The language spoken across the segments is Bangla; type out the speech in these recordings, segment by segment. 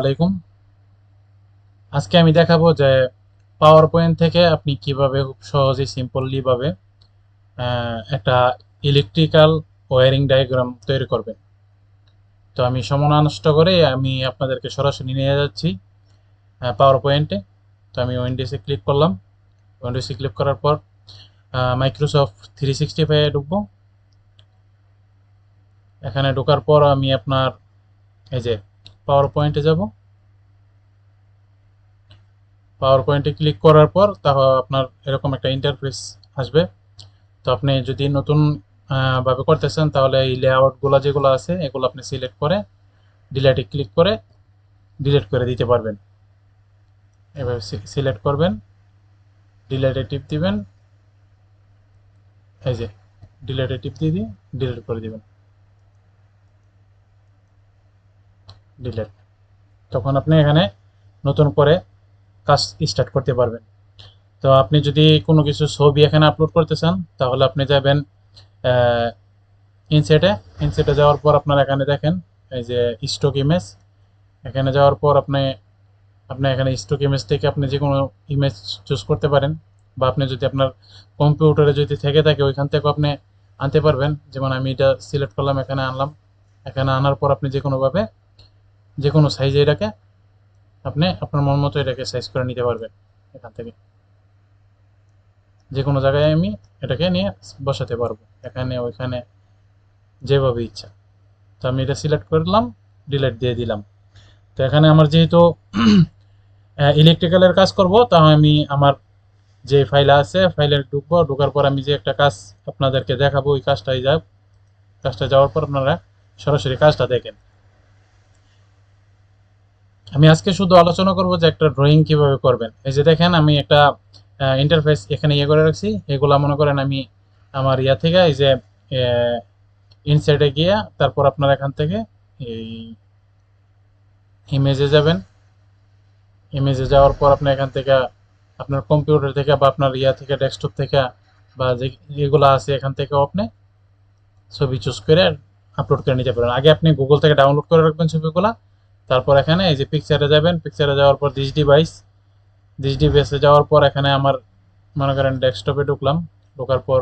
আলাইকুম। আজকে আমি দেখাবো যে পাওয়ার পয়েন্ট থেকে আপনি কীভাবে খুব সহজে সিম্পলি ভাবে আহ, একটা ইলেকট্রিক্যাল ওয়ারিং ডায়াগ্রাম তৈরি করবেন। তো আমি সমনা নষ্ট করে আমি আপনাদেরকে সরাসরি নিয়ে যাচ্ছি পাওয়ার পয়েন্টে তো আমি উইন্ডোজে ক্লিক করলাম। উইন্ডোজে ক্লিক করার পর মাইক্রোসফট থ্রি সিক্সটি ফাইভে ঢুকবো। এখানে ঢোকার পর আমি আপনার এই যে পাওয়ার পয়েন্টে যাব। পাওয়ার পয়েন্টে ক্লিক করার পর তাহলে আপনার এরকম একটা ইন্টারফেস আসবে। তো আপনি যদি নতুন ভাবে করতেছেন তাহলে এই লেআউটগুলো যেগুলো আছে এগুলো আপনি সিলেক্ট করে ডিলেটে ক্লিক করে ডিলিট করে দিতে পারবেন। এভাবে সিলেক্ট করবেন ডিলেটে টিপ দিবেন, এই যে ডিলেটে টিপ দিয়ে দিয়ে ডিলিট করে দিবেন। ডিলেট তখন আপনি এখানে নতুন করে কাজ স্টার্ট করতে পারবেন। তো আপনি যদি কোনো কিছু ছবি এখানে আপলোড করতে চান, তাহলে আপনি যাবেন ইনসেটে ইনসেটে যাওয়ার পর আপনার এখানে দেখেন, এই যে স্টক ইমেজ এখানে যাওয়ার পর আপনি আপনি এখানে স্টক ইমেজ থেকে আপনি যে কোনো ইমেজ চুজ করতে পারেন, বা আপনি যদি আপনার কম্পিউটারে যদি থেকে থাকে, ওইখান থেকেও আপনি আনতে পারবেন। যেমন আমি এটা সিলেক্ট করলাম, এখানে আনলাম। এখানে আনার পর আপনি যে কোনোভাবে যে কোনো সাইজে এটাকে আপনি আপনার মন মতো এটাকে সাইজ করে নিতে পারবেন এখান থেকে। যে কোনো জায়গায় আমি এটাকে নিয়ে বসাতে পারব, এখানে, ওইখানে, যেভাবে ইচ্ছা। তো আমি এটা সিলেক্ট করলাম ডিলেট দিয়ে দিলাম। তো এখানে আমার যেহেতু ইলেকট্রিক্যালের কাজ করব তাহলে আমি আমার যে ফাইল আছে ফাইলে ঢুকবো, ঢোকার পর আমি যে একটা কাজ আপনাদেরকে দেখাবো, ওই কাজটাই যাক। কাজটা যাওয়ার পর আপনারা সরাসরি কাজটা দেখেন। আমি আজকে শুধু আলোচনা করব যে একটা ড্রয়িং কীভাবে করবেন। এই যে দেখেন, আমি একটা ইন্টারফেস এখানে ইয়ে করে রাখছি। এগুলা মনে করেন আমি আমার ইয়া থেকে, এই যে ইনসাইডে গিয়ে তারপর আপনার এখান থেকে এই ইমেজে যাবেন। ইমেজে যাওয়ার পর আপনি এখান থেকে, আপনার কম্পিউটার থেকে বা আপনার ইয়া থেকে ডেস্কটপ থেকে বা যে যেগুলো আছে এখান থেকেও আপনি ছবি চুজ করে আপলোড করে নিতে পারেন। আগে আপনি গুগল থেকে ডাউনলোড করে রাখবেন ছবিগুলা। তারপর এখানে এই যে পিকচারে যাবেন পিকচারে যাওয়ার পর দিস ডিভাইস দিস ডিভাইসে যাওয়ার পর এখানে আমার, মনে করেন ডেস্কটপে ঢুকলাম। ঢোকার পর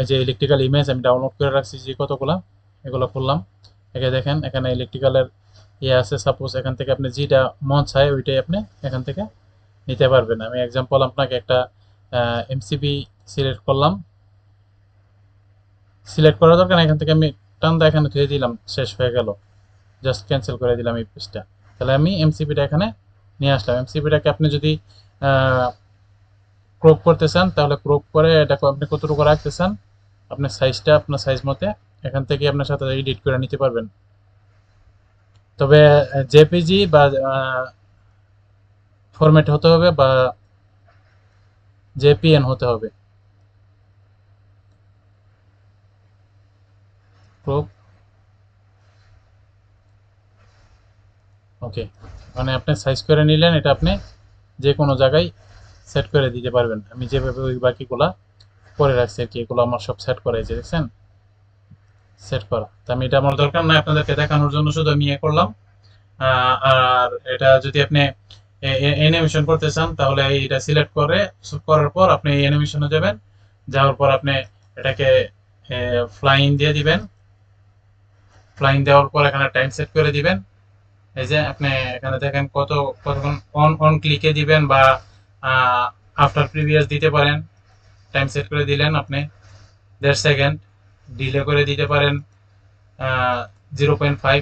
এই যে ইলেকট্রিক্যাল ইমেজ আমি ডাউনলোড করে রাখছি যে কতগুলা, এগুলো খুললাম। একে দেখেন, এখানে ইলেকট্রিক্যালের ইয়ে আছে। সাপোজ এখান থেকে আপনি যেটা মন চায়, ওইটাই আপনি এখান থেকে নিতে পারবেন। আমি এক্সাম্পল আপনাকে একটা এমসিবি সিলেক্ট করলাম। সিলেক্ট করার দরকার এখান থেকে আমি টানটা এখানে ধুয়ে দিলাম, শেষ হয়ে গেল। জাস্ট ক্যান্সেল করে দিলাম এই পেজটা তাহলে আমি এমসিপিটা এখানে নিয়ে আসলাম। এমসিপিটাকে আপনি যদি ক্রপ করতে চান, তাহলে ক্রপ করে এটাকে আপনি কতটুকু রাখতে চান আপনার সাইজটা আপনার সাইজ মতে এখান থেকে আপনার সাথে এডিট করে নিতে পারবেন। তবে জেপিজি বা ফরম্যাট হতে হবে বা জেপিএন হতে হবে। ক্রপ ওকে মানে আপনি সাইজ করে নিলেন, এটা আপনি যে কোনো জায়গায় সেট করে দিতে পারবেন। আমি যেভাবে ওই বাকিগুলা করে রাখছি আর কি, এগুলো আমার সব সেট করা হয়েছে, দেখছেন? সেট করা। তো আমি এটা আমার দরকার নাই আপনাদেরকে দেখানোর জন্য, শুধু আমি ইয়ে করলাম। আর এটা যদি আপনি অ্যানিমেশন করতে চান, তাহলে এটা সিলেক্ট করে, করার পর আপনি অ্যানিমেশনে যাবেন। যাওয়ার পর আপনি এটাকে ফ্লাইং দিয়ে দিবেন। ফ্লাইং দেওয়ার পর এখানে টাইম সেট করে দিবেন। এই যে আপনি এখানে দেখেন কত, কতক্ষণ অন অন ক্লিকে দিবেন বা আফটার প্রিভিয়াস দিতে পারেন। টাইম সেট করে দিলেন আপনি। দেড় সেকেন্ড ডিলে করে দিতে পারেন। জিরো পয়েন্ট ফাইভ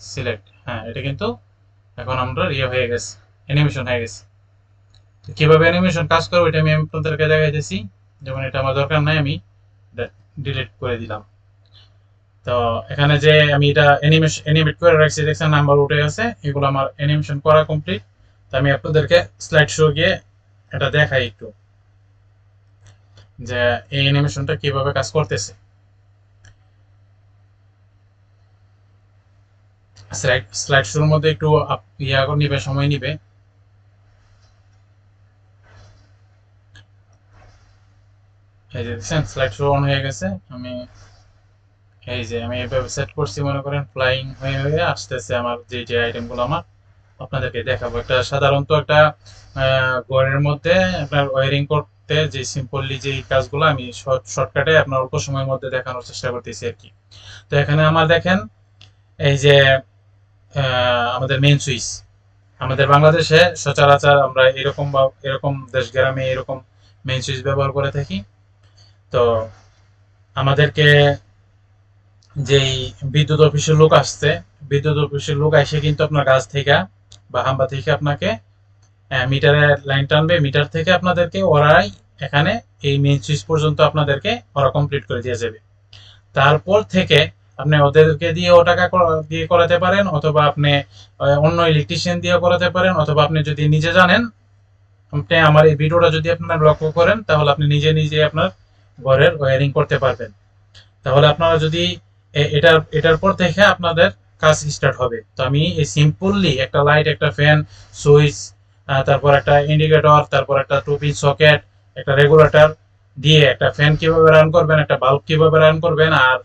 সিলেক্ট হ্যাঁ এটা কিন্তু এখন আমরা ইয়ে হয়ে গেছে। অ্যানিমেশন হয়ে গেছে। তো কীভাবে অ্যানিমেশন কাজ করব, এটা আমি আপনাদেরকে দেখাইতেছি। যেমন এটা আমার দরকার নাই, আমি ডিলিট করে দিলাম। তো এখানে যে আমি এটা অ্যানিমেশন অ্যানিমেট করে রাখছি, দেখছেন নাম্বার উঠে গেছে, এগুলো আমার অ্যানিমেশন করা কমপ্লিট তো আমি আপনাদেরকে স্লাইড শো গিয়ে এটা দেখাই একটু, যে এই অ্যানিমেশনটা কীভাবে কাজ করতেছে। স্লাইড শোর মধ্যে একটু ইয়া নিবে, সময় নিবে। এই যে দেখছেন স্লাইড শো অন হয়ে গেছে, আমি এই যে আমি এভাবে সেট করছি, মনে করেন ফ্লাইং হয়ে হয়ে আসতেছে আমার যে যে আইটেমগুলো আমার, আপনাদেরকে দেখাবো। একটা সাধারণত একটা ঘরের মধ্যে আপনার ওয়ারিং করতে যে সিম্পলি যে কাজগুলো আমি শর্টকাটে আপনার অল্প সময়ের মধ্যে দেখানোর চেষ্টা করতেছি আর কি। তো এখানে আমার দেখেন, এই যে আমাদের মেন সুইচ আমাদের বাংলাদেশে সচরাচর আমরা এরকম বা, এরকম দেশ গ্রামে এরকম মেন সুইচ ব্যবহার করে থাকি। তো আমাদেরকে যেই বিদ্যুৎ অফিসের লোক আসছে, বিদ্যুৎ অফিসের লোক এসে কিন্তু আপনার গাছ থেকে বা হাম্বা থেকে আপনাকে মিটারের লাইন টানবে, মিটার থেকে আপনাদেরকে ওরাই এখানে এই মেইন সুইচ পর্যন্ত আপনাদেরকে ওরা কমপ্লিট করে দিয়ে যাবে। তারপর থেকে আপনি ওদেরকে দিয়ে ও টাকা দিয়ে করাতে পারেন, অথবা আপনি অন্য ইলেকট্রিশিয়ান দিয়ে করাতে পারেন, অথবা আপনি যদি নিজে জানেন, আপনি আমার এই ভিডিওটা যদি আপনারা লক্ষ্য করেন, তাহলে আপনি নিজে নিজে আপনার ঘরের ওয়ারিং করতে পারবেন। তাহলে আপনারা যদি এটার এটার পর থেকে আপনাদের কাজ স্টার্ট হবে। তো আমি এই সিম্পলি একটা লাইট একটা ফ্যান সুইচ তারপর একটা ইন্ডিকেটর তারপর একটা টু পিন সকেট একটা রেগুলেটর দিয়ে একটা ফ্যান কীভাবে রান করবেন, একটা বাল্ব কীভাবে রান করবেন, আর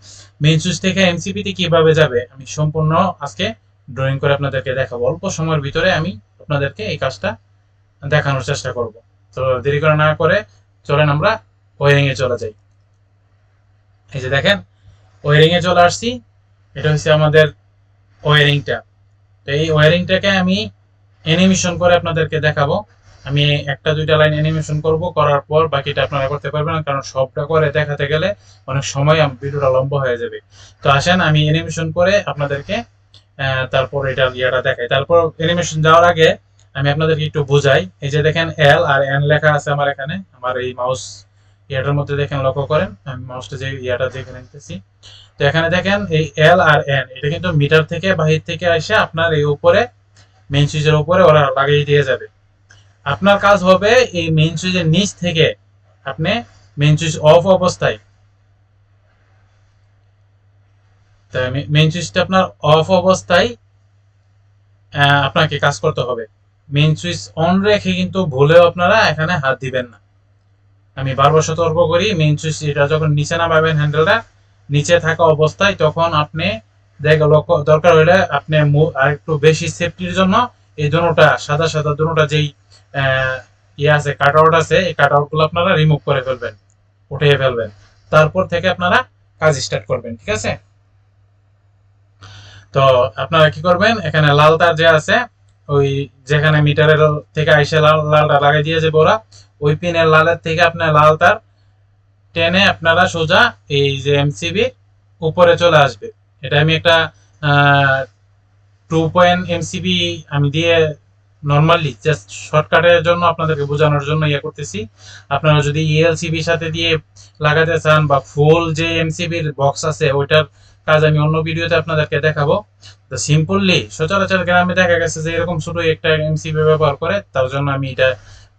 মেইন সুইচ থেকে এমসিপি তে কীভাবে যাবে, আমি সম্পূর্ণ আজকে ড্রয়িং করে আপনাদেরকে দেখাবো। অল্প সময়ের ভিতরে আমি আপনাদেরকে এই কাজটা দেখানোর চেষ্টা করব। তো দেরি করে না করে চলেন আমরা ওয়ারিং এ চলে যাই। এই যে দেখেন ওয়ারিং এ চলে আসছি। এটা হচ্ছে আমাদের ওয়ারিংটা। তো এই ওয়ারিংটাকে আমি অ্যানিমেশন করে আপনাদেরকে দেখাবো। আমি একটা দুইটা লাইন অ্যানিমেশন করব করার পর বাকিটা আপনারা করতে পারবেন না, কারণ সবটা করে দেখাতে গেলে অনেক সময় ভিডিওটা লম্বা হয়ে যাবে। তো আসেন আমি অ্যানিমেশন করে আপনাদেরকে তারপর এটা ইয়েটা দেখাই। তারপর অ্যানিমেশন যাওয়ার আগে আমি আপনাদেরকে একটু বুঝাই। এই যে দেখেন এল আর এন লেখা আছে আমার এখানে আমার এই মাউস ইয়াটার মধ্যে দেখেন লক্ষ্য করেন, আমি মাউসটা যে ইয়াটা দেখে নিতেছি। তো এখানে দেখেন এই এল আর এন এটা কিন্তু মিটার থেকে বাহির থেকে এসে আপনার এই উপরে মেইন সুইচের উপরে ওরা লাগিয়ে দিয়ে যাবে। আপনার কাজ হবে এই মেইন সুইচের নিচ থেকে আপনি মেইন সুইচ অফ অবস্থায় মেইন সুইচটা আপনার অফ অবস্থায় আপনাকে কাজ করতে হবে। মেইন সুইচ অন রেখে কিন্তু ভুলেও আপনারা এখানে হাত দিবেন না। আমি বারবার সতর্ক করি মেইন সুইচ এটা যখন নিচে নামাবেন হ্যান্ডেলটা নিচে থাকা অবস্থায় তখন আপনি দেখ লক্ষ্য দরকার হলে আপনি আর একটু বেশি সেফটির জন্য এই দুটোটা সাদা সাদা দুটোটা যেই ইয়ে আছে কাট আউট আছে, এই কাট আউটগুলো আপনারা রিমুভ করে ফেলবেন, উঠিয়ে ফেলবেন। তারপর থেকে আপনারা কাজ স্টার্ট করবেন, ঠিক আছে? তো আপনারা কি করবেন, এখানে লাল তার যে আছে, ওই যেখানে মিটারের থেকে আইসে লাল লালটা লাগাই দিয়ে যাবে ওরা ওই পিনের লালের থেকে আপনার লাল তার টেনে আপনারা সোজা এই যে এমসিবি উপরে চলে আসবে। এটা আমি একটা টু পয়েন্ট এমসিবি আমি দিয়ে নর্মালি জাস্ট শর্টকাটের জন্য আপনাদেরকে বোঝানোর জন্য ইয়ে করতেছি। আপনারা যদি ইএলসিবির সাথে দিয়ে লাগাতে চান বা ফুল যে এমসিবির বক্স আছে, ওইটার কাজ আমি অন্য ভিডিওতে আপনাদেরকে দেখাবো। তো সিম্পলি সচরাচর গ্রামে দেখা গেছে যে এরকম ছোট একটা এমসিবি ব্যবহার করে, তার জন্য আমি এটা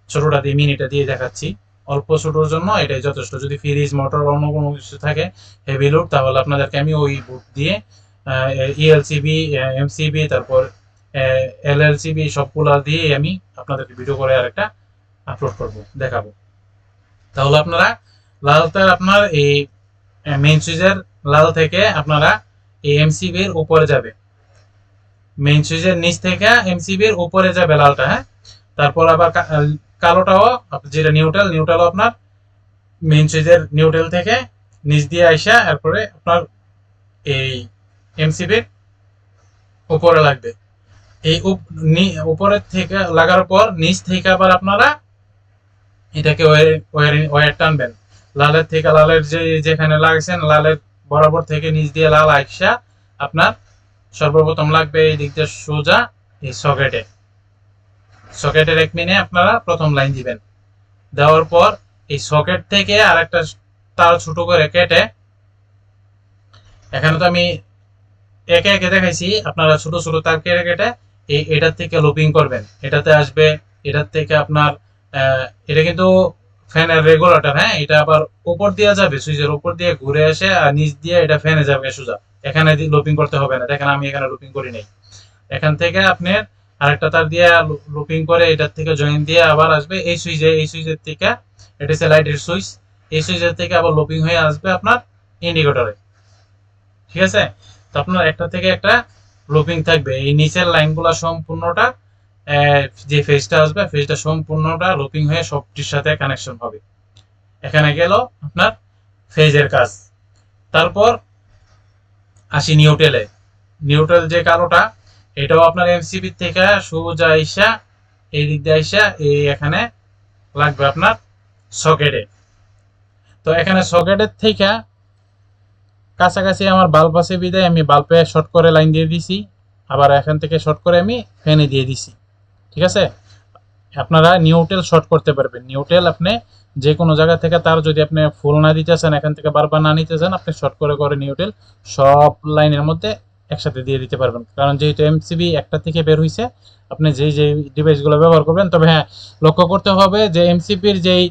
ছোটটা দিয়ে মিনিটা দিয়ে দেখাচ্ছি। অল্প ছোটোর জন্য এটাই যথেষ্ট। যদি ফ্রিজ মোটর অন্য কোনো কিছু থাকে হেভি লোড তাহলে আপনাদেরকে আমি ওই বুক দিয়ে ইএলসিবি এমসিবি তারপর এলএলসিবি সবগুলা দিয়ে আমি আপনাদেরকে ভিডিও করে আরেকটা আপলোড করব, দেখাবো। তাহলে আপনারা লাল তার আপনার এই মেইন সুইচের লাল থেকে আপনারা এই এমসিবির উপরে যাবে। মেইন সুইচের নিচ থেকে এমসিবির উপরে যাবে লালটা হ্যাঁ? তারপর আবার কালোটাও যেটা নিউট্রাল নিউট্রাল আপনার মেইন সুইচের নিউট্রাল থেকে নিচ দিয়ে আইসা এরপরে আপনার এই এমসিবির উপরে লাগবে। এই উপরের থেকে লাগার পর নিচ থেকে আবার আপনারা এটাকে ওয়ার টানবেন। লালের থেকে, লালের যে, যেখানে লাগছেন, লালের বরাবর থেকে নিচ দিয়ে লাল আইসা আপনার সর্বপ্রথম লাগবে এই দিক দিয়ে সোজা এই সকেটে সকেটের এক মিনে আপনারা প্রথম লাইন দিবেন। দেওয়ার পর এই সকেট থেকে আরেকটা তার ছোট করে কেটে, এখানে তো আমি একে একে দেখাইছি, আপনারা ছোট ছোট তার কেটে কেটে এই এটার থেকে লুপিং করবেন। এটাতে আসবে, এটার থেকে আপনার এটা কিন্তু ফ্যানের রেগুলেটর হ্যাঁ? এটা আবার উপর দিয়ে যাবে, সুইচের উপর দিয়ে ঘুরে আসে আর নিচ দিয়ে এটা ফ্যানে যাবে সোজা। এখানে লুপিং করতে হবে না। দেখেন আমি এখানে লুপিং করি নাই। এখান থেকে আপনার আরেকটা তার দিয়ে লুপিং করে এটার থেকে জয়েন দিয়ে আবার আসবে এই সুইচে এই সুইচের থেকে, এটা হচ্ছে লাইটের সুইচ এই সুইচের থেকে আবার লুপিং হয়ে আসবে আপনার ইন্ডিকেটরে ঠিক আছে? তো আপনার একটা থেকে একটা লুপিং থাকবে। এই নিচের লাইনগুলো সম্পূর্ণটা যে ফেজটা আসবে ফেজটা সম্পূর্ণটা লুপিং হয়ে সবটির সাথে কানেকশন হবে। এখানে গেল আপনার ফেজের কাজ। তারপর আসি নিউটেলে নিউট্রাল যে কালোটা এটাও আপনার এমসিবি থেকে সোজা আইসা এই দিক দিয়ে আইসা, এই এখানে লাগবে আপনার সকেটে তো এখানে সকেটের থেকে কাছাকাছি আমার বাল্ব আছে বিদায়, আমি বাল্বে শর্ট করে লাইন দিয়ে দিছি। আবার এখান থেকে শর্ট করে আমি ফ্যানে দিয়ে দিছি। ঠিক আছে? আপনারা নিউটেল শর্ট করতে পারবেন। নিউটেল আপনি যে কোনো জায়গা থেকে তার যদি আপনি ফুল না দিতে চান, এখান থেকে বারবার না নিতে চান, আপনি শর্ট করে করে নিউটেল সব লাইনের মধ্যে একসাথে দিয়ে দিতে পারবেন। কারণ যেহেতু এমসিবি একটা থেকে বের হয়েছে আপনি যেই যেই ডিভাইসগুলো ব্যবহার করবেন, তবে হ্যাঁ লক্ষ্য করতে হবে যে এমসিপির যেই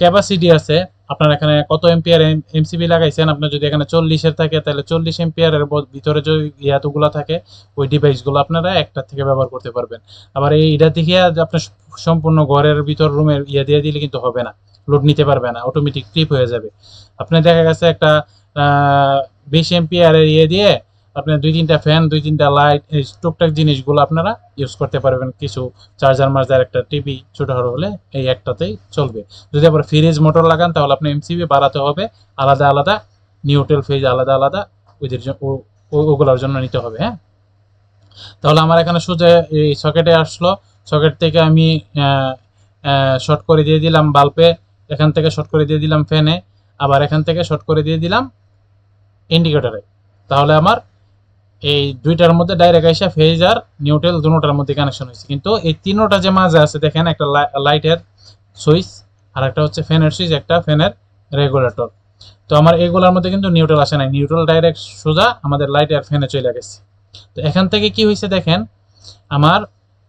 ক্যাপাসিটি আছে, আপনার এখানে কত এম্পিয়ার এমসিবি লাগাইছেন আপনার যদি এখানে চল্লিশের থাকে, তাহলে চল্লিশ এম্পিয়ারের ভিতরে যে ইয়াতগুলো থাকে, ওই ডিভাইসগুলো আপনারা একটা থেকে ব্যবহার করতে পারবেন। আবার এই এটা থেকে আপনার সম্পূর্ণ ঘরের ভিতর রুমের ইয়ে দিয়ে দিলে কিন্তু হবে না লোড নিতে পারবে না অটোমেটিক ট্রিপ হয়ে যাবে। আপনি দেখা গেছে একটা বিশ এম্পিয়ারের ইয়ে দিয়ে আপনি দুই তিনটা ফ্যান দুই তিনটা লাইট এই টুকটাক জিনিসগুলো আপনারা ইউজ করতে পারবেন। কিছু চার্জার মার্জার, একটা টিভি ছোটো ছোট হলে এই একটাতেই চলবে। যদি আবার ফ্রিজ মোটর লাগান, তাহলে আপনি এমসিবি বাড়াতে হবে। আলাদা আলাদা নিউট্রাল ফ্রিজ আলাদা আলাদা ওদের ওগুলোর জন্য নিতে হবে হ্যাঁ? তাহলে আমার এখানে সোজা এই সকেটে আসলো। সকেট থেকে আমি শর্ট করে দিয়ে দিলাম বাল্বে এখান থেকে শর্ট করে দিয়ে দিলাম ফ্যানে আবার এখান থেকে শর্ট করে দিয়ে দিলাম ইন্ডিকেটরে তাহলে আমার এই দুইটার মধ্যে ডাইরেক্ট আইসা ফেজ আর নিউট্রাল দুটোটার মধ্যে কানেকশন হয়েছে কিন্তু এই তিনোটা যে মাঝে আছে, দেখেন একটা লাইটের সুইচ আর একটা হচ্ছে ফ্যানের সুইচ একটা ফ্যানের রেগুলেটর তো আমার এগুলোর মধ্যে কিন্তু নিউট্রাল আসে নাই। নিউট্রাল ডাইরেক্ট সোজা আমাদের লাইট আর ফ্যানে চলে গেছে। তো এখান থেকে কি হয়েছে দেখেন, আমার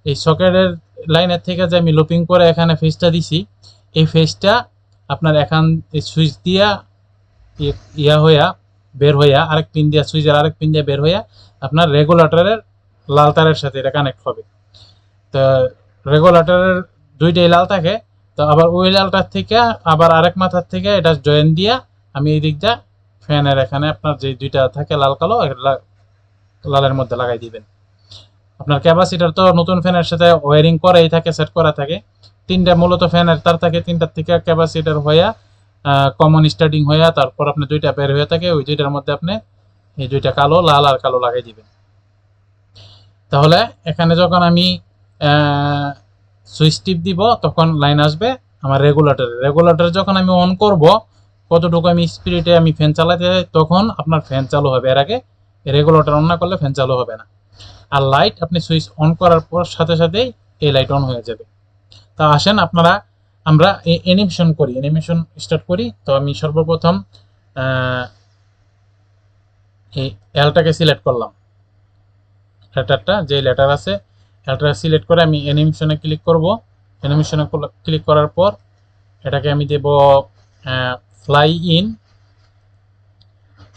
এই সকেটের লাইনের থেকে যে আমি লুপিং করে এখানে ফেজটা দিছি, এই ফেজটা আপনার এখান সুইচ দিয়া ইয়া হইয়া বের হইয়া আরেক পিন দিয়া, সুইচের আরেক পিন দিয়ে বের হইয়া আপনার রেগুলেটরের লাল তারের সাথে এটা কানেক্ট হবে। তো রেগুলেটরের দুইটাই লাল থাকে, তো আবার ওই লালটার থেকে আবার আরেক মাথার থেকে এটা জয়েন দিয়া আমি এই দিকটা ফ্যানের এখানে আপনার যে দুইটা থাকে লাল, কালো লালের মধ্যে লাগাই দিবেন। আপনার ক্যাপাসিটার তো নতুন ফ্যানের সাথে ওয়ারিং করাই থাকে সেট করা থাকে। তিনটা মূলত ফ্যানের তার থাকে, তিনটার থেকে ক্যাপাসিটার হইয়া কমন স্টার্টিং হইয়া তারপর আপনি দুইটা বের হয়ে থাকে, ওই দুইটার মধ্যে আপনি এই দুইটা কালো, লাল আর কালো লাগাই দিবেন। তাহলে এখানে যখন আমি সুইচ টিপ দিব, তখন লাইন আসবে আমার রেগুলেটরে রেগুলেটর যখন আমি অন করব, কতটুকু আমি স্পিডে আমি ফ্যান চালাতে তখন আপনার ফ্যান চালু হবে। এর আগে রেগুলেটর অন না করলে ফ্যান চালু হবে না। আর লাইট আপনি সুইচ অন করার পর সাথে সাথেই এই লাইট অন হয়ে যাবে। তা আসেন আপনারা আমরা অ্যানিমেশন করি অ্যানিমেশন স্টার্ট করি। তো আমি সর্বপ্রথম এই এলটাকে সিলেক্ট করলাম। লেটারটা যে লেটার আছে লেটার সিলেক্ট করে আমি অ্যানিমেশনে ক্লিক করব। অ্যানিমেশনে ক্লিক করার পর, এটাকে আমি দেব fly in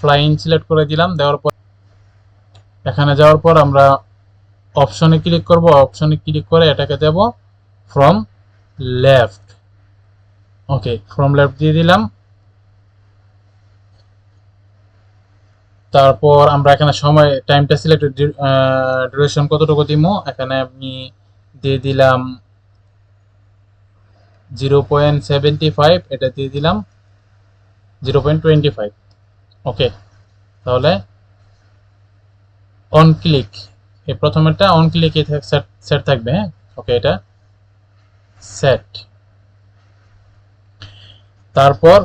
fly in select করে দিলাম, দেওয়ার পর এখানে যাওয়ার পর আমরা অপশনে ক্লিক করব। অপশনে ক্লিক করে এটাকে দেব from left okay from left দিয়ে দিলাম। তারপর আমরা এখানে সময় টাইমটা সিলেক্ট ডিউরেশন কতটুকু দিব এখানে আমি দিয়ে দিলাম জিরো পয়েন্ট সেভেন্টি ফাইভ এটা দিয়ে দিলাম zero point twenty five okay, তাহলে অন ক্লিক এই প্রথমেরটা অন ক্লিকে সেট সেট থাকবে হ্যাঁ? ওকে, এটা সেট তারপর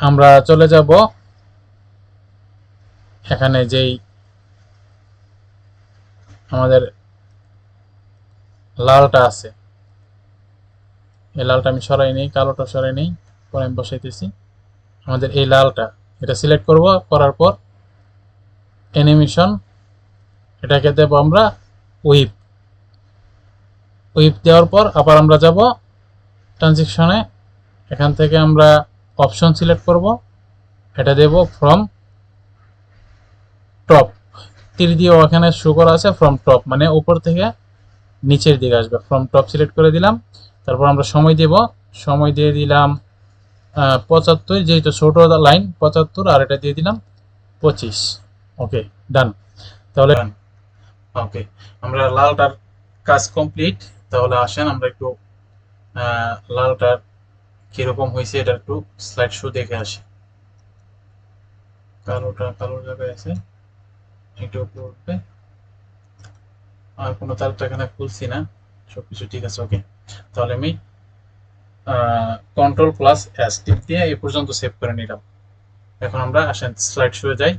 আমরা চলে যাব এখানে যেই আমাদের লালটা আছে। এই লালটা আমি সরাই নেই, কালোটা সরাই নেই, পরে আমি বসাইতেছি। আমাদের এই লালটা, এটা সিলেক্ট করব, করার পর অ্যানিমেশন, এটাকে দেব আমরা উইপ। উইপ দেওয়ার পর আবার আমরা যাব ট্রানজেকশনে এখান থেকে আমরা অপশন সিলেক্ট করব। এটা দেব ফ্রম টপ তীর দিয়ে ওখানে করা আছে ফ্রম টপ মানে উপর থেকে নিচের দিকে আসবে। ফ্রম টপ সিলেক্ট করে দিলাম। তারপর আমরা সময় দেব। সময় দিয়ে দিলাম পঁচাত্তর, যেহেতু ছোট লাইন পঁচাত্তর, আর এটা দিয়ে দিলাম পঁচিশ। ওকে ডান তাহলে ওকে আমরা লালটার কাজ কমপ্লিট তাহলে আসেন, আমরা একটু লালটার কীরকম হয়েছে এটা একটু স্লাইড শো দেখে আসি। কালোটা কালো জায়গায় আছে, একটু উপরে উঠবে। আর কোনো তারটা এখানে খুলছি না, সবকিছু ঠিক আছে ওকে তাহলে আমি কন্ট্রোল প্লাস এস টিপ দিয়ে এই পর্যন্ত সেভ করে নিলাম। এখন আমরা আসেন স্লাইড শো যাই।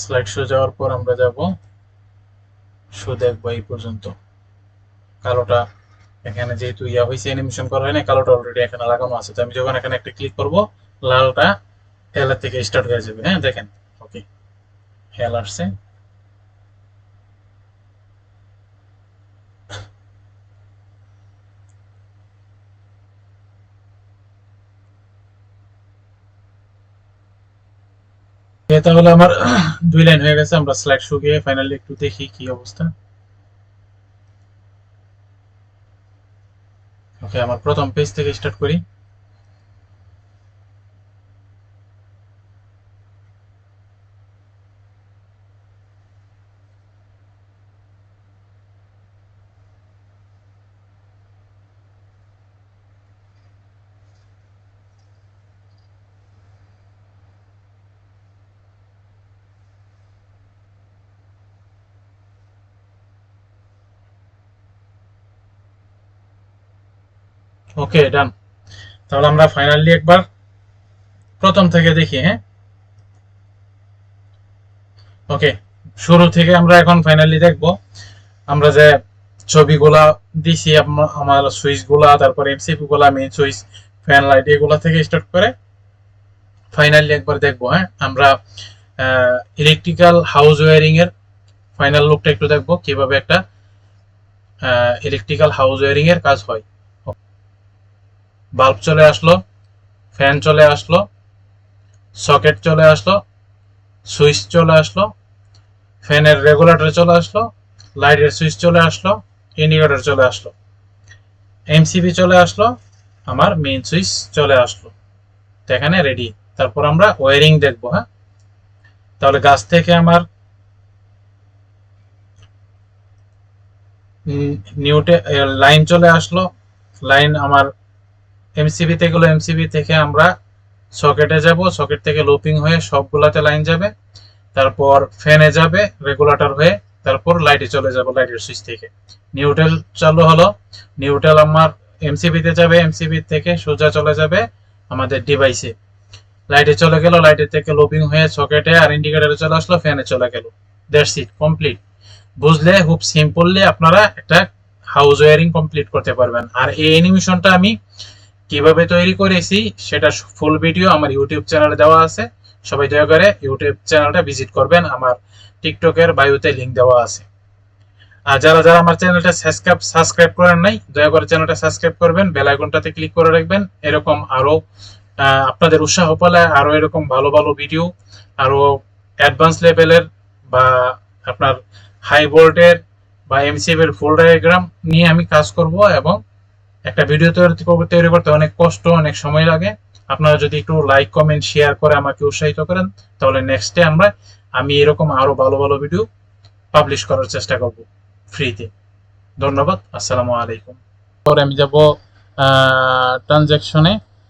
স্লাইড শো যাওয়ার পর আমরা যাব শো দেখব এই পর্যন্ত। কালোটা এখানে যেহেতু ইয়া হয়েছে অ্যানিমেশন করা হয় না কালোটা অলরেডি এখানে লাগানো আছে। তো আমি যখন এখানে একটা ক্লিক করব, লালটা এল থেকে স্টার্ট হয়ে যাবে। হ্যাঁ দেখেন। ওকে এল আসছে। তাহলে আমার দুই লাইন হয়ে গেছে, আমরা স্লাইড শো ফাইনালি একটু দেখি কি অবস্থা। ওকে আমার প্রথম পেজ থেকে স্টার্ট করি। ওকে ডান তাহলে আমরা ফাইনালি একবার প্রথম থেকে দেখি হ্যাঁ? ওকে শুরু থেকে আমরা এখন ফাইনালি দেখব। আমরা যে ছবিগুলা দিছি আম- আমার সুইচগুলা তারপর এমসিপি গুলা মেইন সুইচ ফ্যান লাইট এগুলা থেকে স্টার্ট করে ফাইনালি একবার দেখব হ্যাঁ? আমরা ইলেকট্রিক্যাল হাউস ওয়ারিং এর ফাইনাল লুকটা একটু দেখব, কীভাবে একটা ইলেকট্রিক্যাল হাউস ওয়ারিং এর কাজ হয়। বাল্ব চলে আসলো, ফ্যান চলে আসলো, সকেট চলে আসলো, সুইচ চলে আসলো, ফ্যানের রেগুলেটর চলে আসলো, লাইটের সুইচ চলে আসলো, ইন্ডিকেটর চলে আসলো, এমসিবি চলে আসলো, আমার মেইন সুইচ চলে আসলো। তো এখানে রেডি তারপর আমরা ওয়ারিং দেখব হ্যাঁ? তাহলে গাছ থেকে আমার নিউটে লাইন চলে আসলো। লাইন আমার এমসিবি থেকে হলো এমসিবি থেকে আমরা সকেটে যাব, সকেট থেকে লুপিং হয়ে সবগুলাতে লাইন যাবে, তারপর ফ্যানে যাবে রেগুলেটর হয়ে তারপর লাইটে চলে যাব লাইটের সুইচ থেকে। নিউটেল চালু হলো নিউটেল আমার এমসিবি তে যাবে এমসিবি থেকে সোজা চলে যাবে আমাদের ডিভাইসে লাইটে চলে গেল লাইটের থেকে লুপিং হয়ে সকেটে আর ইন্ডিকেটরে চলে আসলো ফ্যানে চলে গেল। দ্যাটস ইট কমপ্লিট বুঝলে, খুব সিম্পললি আপনারা একটা হাউস ওয়ারিং কমপ্লিট করতে পারবেন। আর এই অ্যানিমেশনটা আমি কীভাবে তৈরি করেছি সেটা ফুল ভিডিও আমার ইউটিউব চ্যানেলে দেওয়া আছে। সবাই দয়া করে ইউটিউব চ্যানেলটা ভিজিট করবেন, আমার টিকটকের বায়ুতে লিংক দেওয়া আছে। আর যারা যারা আমার চ্যানেলটা সাবস্ক্রাইব সাবস্ক্রাইব করেন নাই, দয়া করে চ্যানেলটা সাবস্ক্রাইব করবেন বেল আইকনটাতে ক্লিক করে রাখবেন, এরকম আরও আপনাদের উৎসাহ পেলে আরও এরকম ভালো ভালো ভিডিও আরও অ্যাডভান্স লেভেলের বা আপনার হাই ভোল্টের বা এমসিএফ এর ফুল ডায়াগ্রাম নিয়ে আমি কাজ করব এবং একটা ভিডিও তৈরি করতে অনেক কষ্ট, অনেক সময় লাগে। আপনারা যদি একটু লাইক কমেন্ট শেয়ার করে আমাকে উৎসাহিত করেন, তাহলে নেক্সটে আমরা আমি এরকম আরও ভালো ভালো ভিডিও পাবলিশ করার চেষ্টা করব ফ্রিতে ধন্যবাদ, আসসালামু আলাইকুম। পরে আমি যাব ট্রানজ্যাকশনে